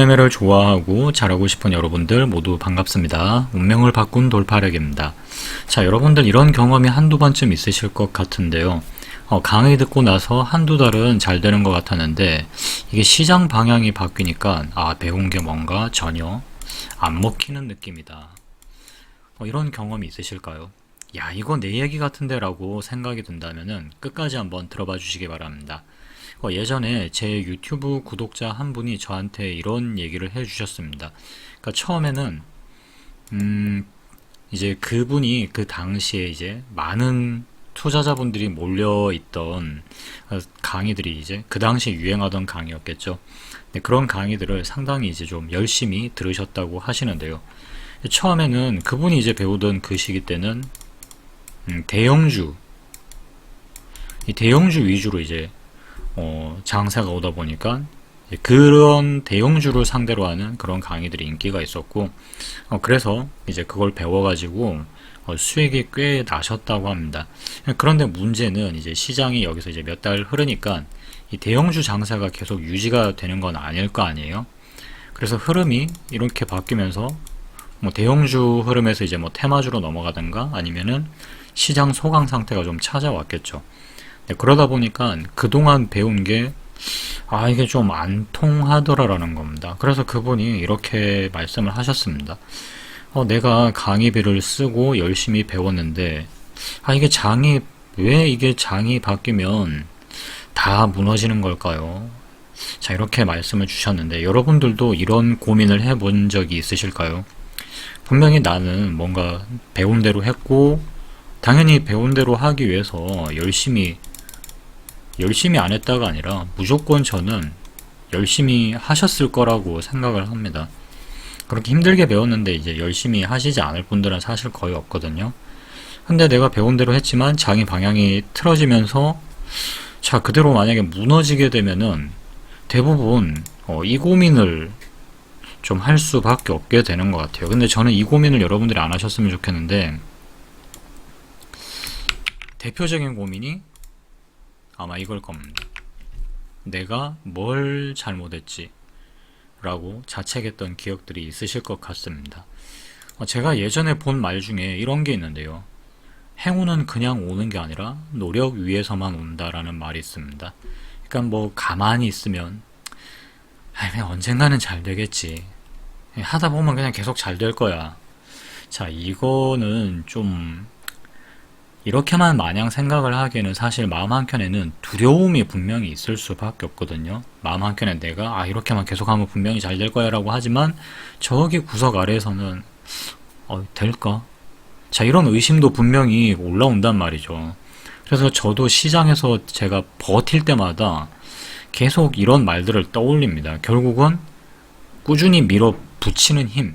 매매를 좋아하고 잘하고 싶은 여러분들 모두 반갑습니다. 운명을 바꾼 돌파력입니다. 자, 여러분들 이런 경험이 한두 번쯤 있으실 것 같은데요. 어, 강의 듣고 나서 한두 달은 잘 되는 것 같았는데 이게 시장 방향이 바뀌니까 아, 배운 게 뭔가 전혀 안 먹히는 느낌이다. 어, 이런 경험이 있으실까요? 야, 이거 내 얘기 같은데 라고 생각이 든다면은 끝까지 한번 들어봐 주시기 바랍니다. 어, 예전에 제 유튜브 구독자 한 분이 저한테 이런 얘기를 해 주셨습니다. 그러니까 처음에는, 음, 이제 그분이 그 당시에 이제 많은 투자자분들이 몰려있던 어, 강의들이 이제 그 당시에 유행하던 강의였겠죠. 그런 강의들을 상당히 이제 좀 열심히 들으셨다고 하시는데요. 처음에는 그분이 이제 배우던 그 시기 때는 음, 대형주, 이 대형주 위주로 이제 어, 장사가 오다 보니까 그런 대형주를 상대로 하는 그런 강의들이 인기가 있었고 어, 그래서 이제 그걸 배워가지고 어, 수익이 꽤 나셨다고 합니다. 그런데 문제는 이제 시장이 여기서 이제 몇 달 흐르니까 이 대형주 장사가 계속 유지가 되는 건 아닐 거 아니에요. 그래서 흐름이 이렇게 바뀌면서 뭐 대형주 흐름에서 이제 뭐 테마주로 넘어가든가 아니면은 시장 소강 상태가 좀 찾아왔겠죠. 네, 그러다 보니까 그동안 배운 게, 아, 이게 좀 안 통하더라라는 겁니다. 그래서 그분이 이렇게 말씀을 하셨습니다. 어, 내가 강의비를 쓰고 열심히 배웠는데, 아, 이게 장이, 왜 이게 장이 바뀌면 다 무너지는 걸까요? 자, 이렇게 말씀을 주셨는데, 여러분들도 이런 고민을 해본 적이 있으실까요? 분명히 나는 뭔가 배운 대로 했고, 당연히 배운 대로 하기 위해서 열심히 열심히 안 했다가 아니라 무조건 저는 열심히 하셨을 거라고 생각을 합니다. 그렇게 힘들게 배웠는데 이제 열심히 하시지 않을 분들은 사실 거의 없거든요. 근데 내가 배운 대로 했지만 장이 방향이 틀어지면서 자 그대로 만약에 무너지게 되면은 대부분 어, 이 고민을 좀 할 수밖에 없게 되는 것 같아요. 근데 저는 이 고민을 여러분들이 안 하셨으면 좋겠는데 대표적인 고민이 아마 이걸 겁니다. 내가 뭘 잘못했지? 라고 자책했던 기억들이 있으실 것 같습니다. 어, 제가 예전에 본 말 중에 이런 게 있는데요. 행운은 그냥 오는 게 아니라 노력 위에서만 온다라는 말이 있습니다. 그러니까 뭐 가만히 있으면 아, 그냥 언젠가는 잘 되겠지. 하다 보면 그냥 계속 잘 될 거야. 자, 이거는 좀 이렇게만 마냥 생각을 하기에는 사실 마음 한켠에는 두려움이 분명히 있을 수밖에 없거든요. 마음 한켠에 내가 아 이렇게만 계속하면 분명히 잘 될 거야라고 하지만 저기 구석 아래에서는 어 될까? 자 이런 의심도 분명히 올라온단 말이죠. 그래서 저도 시장에서 제가 버틸 때마다 계속 이런 말들을 떠올립니다. 결국은 꾸준히 밀어붙이는 힘,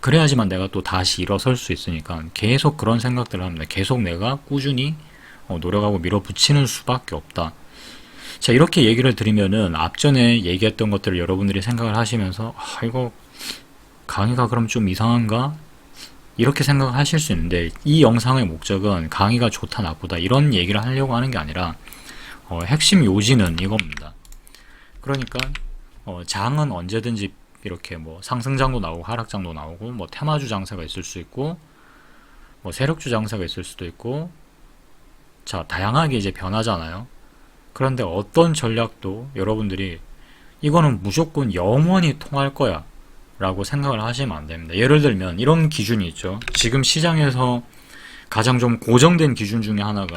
그래야지만 내가 또 다시 일어설 수 있으니까 계속 그런 생각들을 합니다. 계속 내가 꾸준히 어, 노력하고 밀어붙이는 수밖에 없다. 자, 이렇게 얘기를 드리면은 앞전에 얘기했던 것들을 여러분들이 생각을 하시면서, 아, 이거 강의가 그럼 좀 이상한가? 이렇게 생각을 하실 수 있는데, 이 영상의 목적은 강의가 좋다, 나쁘다, 이런 얘기를 하려고 하는 게 아니라, 어, 핵심 요지는 이겁니다. 그러니까, 어, 장은 언제든지 이렇게 뭐 상승장도 나오고 하락장도 나오고 뭐 테마주 장사가 있을 수 있고 뭐 세력주 장사가 있을 수도 있고 자 다양하게 이제 변하잖아요. 그런데 어떤 전략도 여러분들이 이거는 무조건 영원히 통할 거야 라고 생각을 하시면 안 됩니다. 예를 들면 이런 기준이 있죠. 지금 시장에서 가장 좀 고정된 기준 중에 하나가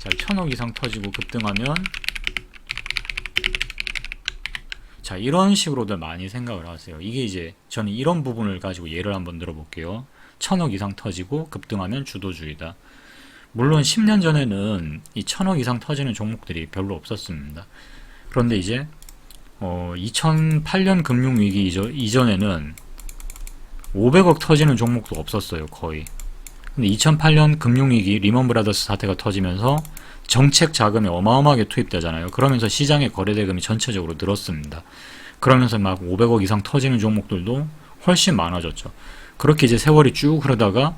자, 천억 이상 터지고 급등하면 자, 이런 식으로들 많이 생각을 하세요. 이게 이제 저는 이런 부분을 가지고 예를 한번 들어볼게요. 천억 이상 터지고 급등하면 주도주의다. 물론 10년 전에는 이 천억 이상 터지는 종목들이 별로 없었습니다. 그런데 이제 어, 2008년 금융위기 이전에는 500억 터지는 종목도 없었어요, 거의. 근데 2008년 금융위기 리먼 브라더스 사태가 터지면서 정책 자금이 어마어마하게 투입되잖아요. 그러면서 시장의 거래대금이 전체적으로 늘었습니다. 그러면서 막 500억 이상 터지는 종목들도 훨씬 많아졌죠. 그렇게 이제 세월이 쭉 흐르다가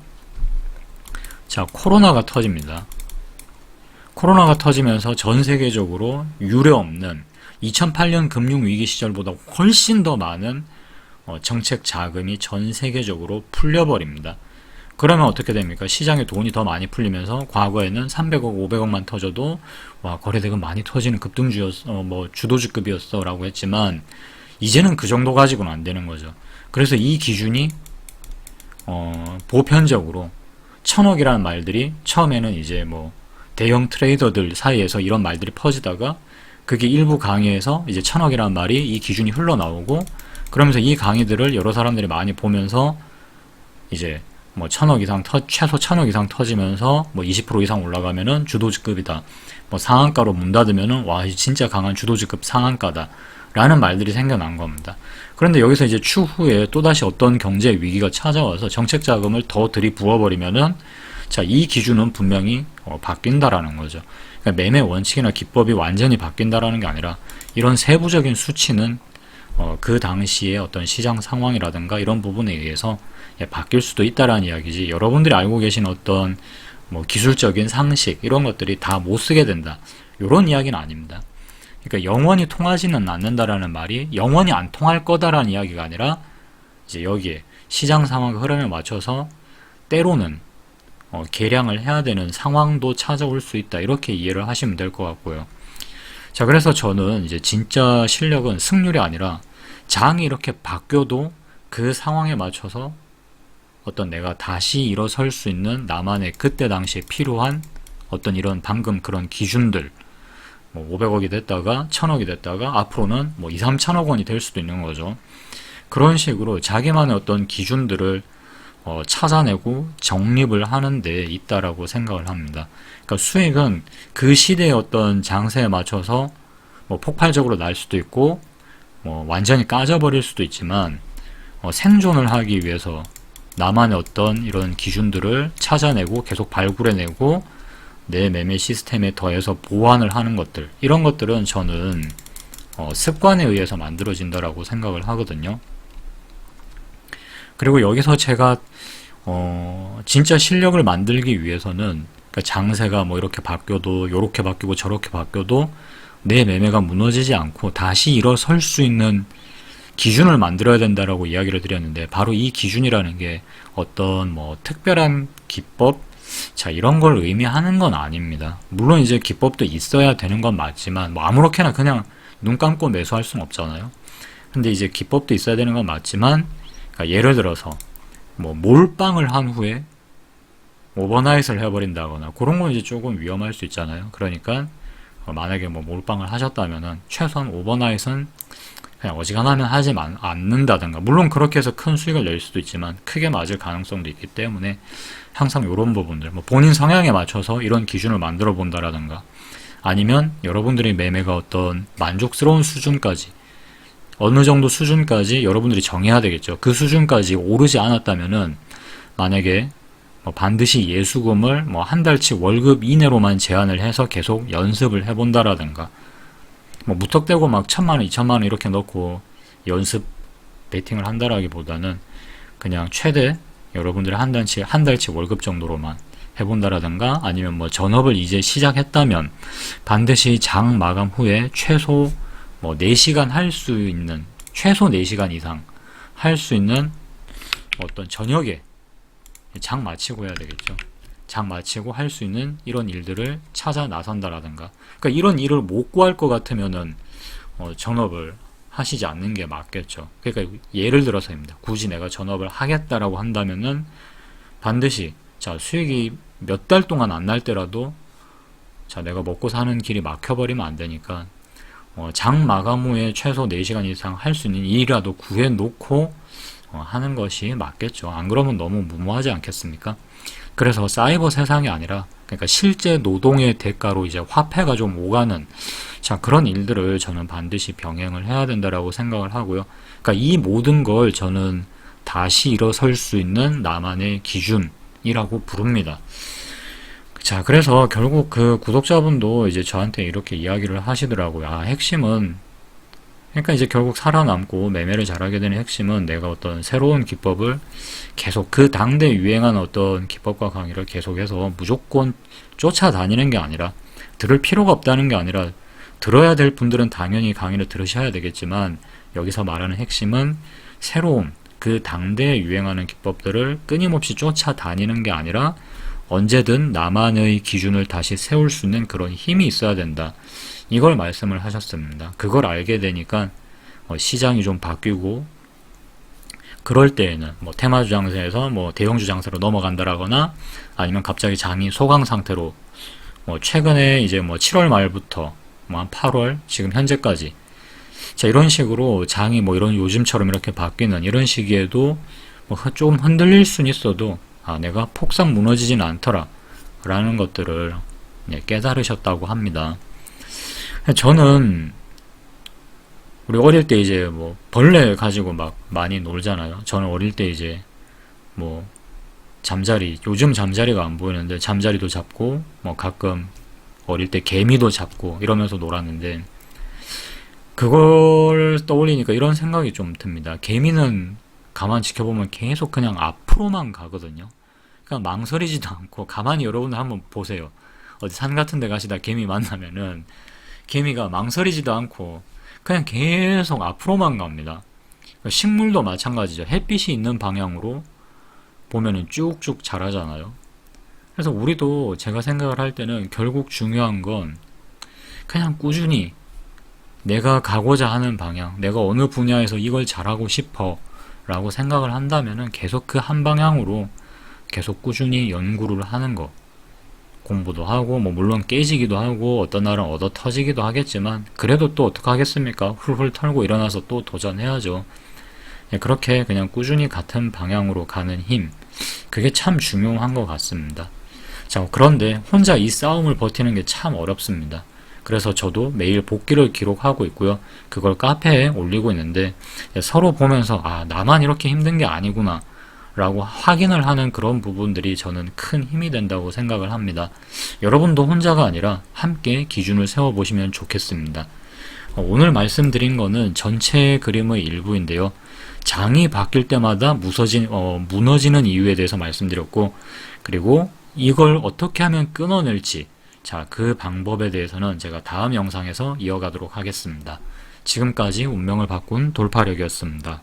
자 코로나가 터집니다. 코로나가 터지면서 전 세계적으로 유례 없는 2008년 금융위기 시절보다 훨씬 더 많은 어, 정책 자금이 전 세계적으로 풀려버립니다. 그러면 어떻게 됩니까? 시장에 돈이 더 많이 풀리면서 과거에는 300억, 500억만 터져도 와 거래대금 많이 터지는 급등주였어, 어, 뭐 주도주급이었어라고 했지만 이제는 그 정도 가지고는 안 되는 거죠. 그래서 이 기준이 어, 보편적으로 천억이라는 말들이 처음에는 이제 뭐 대형 트레이더들 사이에서 이런 말들이 퍼지다가 그게 일부 강의에서 이제 천억이라는 말이 이 기준이 흘러나오고 그러면서 이 강의들을 여러 사람들이 많이 보면서 이제 뭐 천억 이상 터, 최소 천억 이상 터지면서 뭐 20% 이상 올라가면은 주도주급이다. 뭐 상한가로 문 닫으면은 와 진짜 강한 주도주급 상한가다. 라는 말들이 생겨난 겁니다. 그런데 여기서 이제 추후에 또다시 어떤 경제 위기가 찾아와서 정책 자금을 더 들이부어버리면은 자, 이 기준은 분명히 어, 바뀐다라는 거죠. 그러니까 매매 원칙이나 기법이 완전히 바뀐다라는 게 아니라 이런 세부적인 수치는 어, 그 당시의 어떤 시장 상황이라든가 이런 부분에 의해서 예, 바뀔 수도 있다라는 이야기지. 여러분들이 알고 계신 어떤 뭐 기술적인 상식 이런 것들이 다 못 쓰게 된다. 이런 이야기는 아닙니다. 그러니까 영원히 통하지는 않는다라는 말이 영원히 안 통할 거다라는 이야기가 아니라 이제 여기에 시장 상황 흐름에 맞춰서 때로는 어, 계량을 해야 되는 상황도 찾아올 수 있다 이렇게 이해를 하시면 될 것 같고요. 자 그래서 저는 이제 진짜 실력은 승률이 아니라 장이 이렇게 바뀌어도 그 상황에 맞춰서 어떤 내가 다시 일어설 수 있는 나만의 그때 당시에 필요한 어떤 이런 방금 그런 기준들 뭐 500억이 됐다가 1000억이 됐다가 앞으로는 뭐 2, 3천억 원이 될 수도 있는 거죠. 그런 식으로 자기만의 어떤 기준들을 어, 찾아내고 정립을 하는 데 있다라고 생각을 합니다. 그러니까 수익은 그 시대의 어떤 장세에 맞춰서 뭐 폭발적으로 날 수도 있고 뭐 완전히 까져버릴 수도 있지만 어, 생존을 하기 위해서 나만의 어떤 이런 기준들을 찾아내고 계속 발굴해내고 내 매매 시스템에 더해서 보완을 하는 것들 이런 것들은 저는 어, 습관에 의해서 만들어진다라고 생각을 하거든요. 그리고 여기서 제가 어, 진짜 실력을 만들기 위해서는 그러니까 장세가 뭐 이렇게 바뀌어도 요렇게 바뀌고 저렇게 바뀌어도 내 매매가 무너지지 않고 다시 일어설 수 있는 기준을 만들어야 된다라고 이야기를 드렸는데 바로 이 기준이라는 게 어떤 뭐 특별한 기법 자 이런 걸 의미하는 건 아닙니다. 물론 이제 기법도 있어야 되는 건 맞지만 뭐 아무렇게나 그냥 눈 감고 매수할 수는 없잖아요. 근데 이제 기법도 있어야 되는 건 맞지만 그러니까 예를 들어서 뭐 몰빵을 한 후에 오버나잇을 해버린다거나 그런 건 이제 조금 위험할 수 있잖아요. 그러니까 어, 만약에 뭐 몰빵을 하셨다면은 최소한 오버나잇은 그냥 어지간하면 하지 않는다든가 물론 그렇게 해서 큰 수익을 낼 수도 있지만 크게 맞을 가능성도 있기 때문에 항상 이런 부분들 뭐 본인 성향에 맞춰서 이런 기준을 만들어 본다라든가 아니면 여러분들의 매매가 어떤 만족스러운 수준까지 어느 정도 수준까지 여러분들이 정해야 되겠죠. 그 수준까지 오르지 않았다면은 만약에 뭐 반드시 예수금을 뭐 한 달치 월급 이내로만 제한을 해서 계속 연습을 해본다라든가. 뭐 무턱대고 막 천만 원, 이천만 원 이렇게 넣고 연습 베팅을 한다라기보다는 그냥 최대 여러분들의 한 달치 한 달치 월급 정도로만 해본다라든가 아니면 뭐 전업을 이제 시작했다면 반드시 장 마감 후에 최소 뭐 4시간 할 수 있는 최소 4시간 이상 할 수 있는 어떤 저녁에 장 마치고 해야 되겠죠. 장 마치고 할 수 있는 이런 일들을 찾아 나선다라든가 그러니까 이런 일을 못 구할 것 같으면은 어, 전업을 하시지 않는 게 맞겠죠. 그러니까 예를 들어서입니다. 굳이 내가 전업을 하겠다라고 한다면은 반드시 자 수익이 몇 달 동안 안 날 때라도 자 내가 먹고 사는 길이 막혀버리면 안 되니까 어, 장 마감 후에 최소 4시간 이상 할 수 있는 일이라도 구해 놓고 어, 하는 것이 맞겠죠. 안 그러면 너무 무모하지 않겠습니까? 그래서 사이버 세상이 아니라 그러니까 실제 노동의 대가로 이제 화폐가 좀 오가는 자 그런 일들을 저는 반드시 병행을 해야 된다라고 생각을 하고요. 그러니까 이 모든 걸 저는 다시 일어설 수 있는 나만의 기준이라고 부릅니다. 자 그래서 결국 그 구독자분도 이제 저한테 이렇게 이야기를 하시더라고요. 아 핵심은 그러니까 이제 결국 살아남고 매매를 잘하게 되는 핵심은 내가 어떤 새로운 기법을 계속 그 당대 유행한 어떤 기법과 강의를 계속해서 무조건 쫓아다니는 게 아니라 들을 필요가 없다는 게 아니라 들어야 될 분들은 당연히 강의를 들으셔야 되겠지만 여기서 말하는 핵심은 새로운 그 당대에 유행하는 기법들을 끊임없이 쫓아다니는 게 아니라 언제든 나만의 기준을 다시 세울 수 있는 그런 힘이 있어야 된다. 이걸 말씀을 하셨습니다. 그걸 알게 되니까 어, 시장이 좀 바뀌고 그럴 때에는 뭐 테마 주 장세에서 뭐 대형 주 장세로 넘어간다라거나 아니면 갑자기 장이 소강 상태로 뭐 최근에 이제 뭐 7월 말부터 뭐 한 8월 지금 현재까지 자 이런 식으로 장이 뭐 이런 요즘처럼 이렇게 바뀌는 이런 시기에도 뭐 좀 흔들릴 순 있어도 아 내가 폭삭 무너지진 않더라 라는 것들을 네, 깨달으셨다고 합니다. 저는 우리 어릴 때 이제 뭐 벌레 가지고 막 많이 놀잖아요. 저는 어릴 때 이제 뭐 잠자리 요즘 잠자리가 안 보이는데 잠자리도 잡고 뭐 가끔 어릴 때 개미도 잡고 이러면서 놀았는데 그걸 떠올리니까 이런 생각이 좀 듭니다. 개미는 가만 지켜보면 계속 그냥 앞으로만 가거든요. 그러니까 망설이지도 않고 가만히 여러분들 한번 보세요. 어디 산 같은 데 가시다 개미 만나면은 개미가 망설이지도 않고 그냥 계속 앞으로만 갑니다. 식물도 마찬가지죠. 햇빛이 있는 방향으로 보면은 쭉쭉 자라잖아요. 그래서 우리도 제가 생각을 할 때는 결국 중요한 건 그냥 꾸준히 내가 가고자 하는 방향, 내가 어느 분야에서 이걸 잘하고 싶어 라고 생각을 한다면은 계속 그 한 방향으로 계속 꾸준히 연구를 하는 거. 공부도 하고, 뭐, 물론 깨지기도 하고, 어떤 날은 얻어 터지기도 하겠지만, 그래도 또 어떡하겠습니까? 훌훌 털고 일어나서 또 도전해야죠. 예, 그렇게 그냥 꾸준히 같은 방향으로 가는 힘. 그게 참 중요한 것 같습니다. 자, 그런데 혼자 이 싸움을 버티는 게 참 어렵습니다. 그래서 저도 매일 복기를 기록하고 있고요. 그걸 카페에 올리고 있는데 서로 보면서 아, 나만 이렇게 힘든 게 아니구나. 라고 확인을 하는 그런 부분들이 저는 큰 힘이 된다고 생각을 합니다. 여러분도 혼자가 아니라 함께 기준을 세워보시면 좋겠습니다. 어, 오늘 말씀드린 거는 전체 그림의 일부인데요. 장이 바뀔 때마다 무서진, 어, 무너지는 이유에 대해서 말씀드렸고, 그리고 이걸 어떻게 하면 끊어낼지, 자, 그 방법에 대해서는 제가 다음 영상에서 이어가도록 하겠습니다. 지금까지 운명을 바꾼 돌파력이었습니다.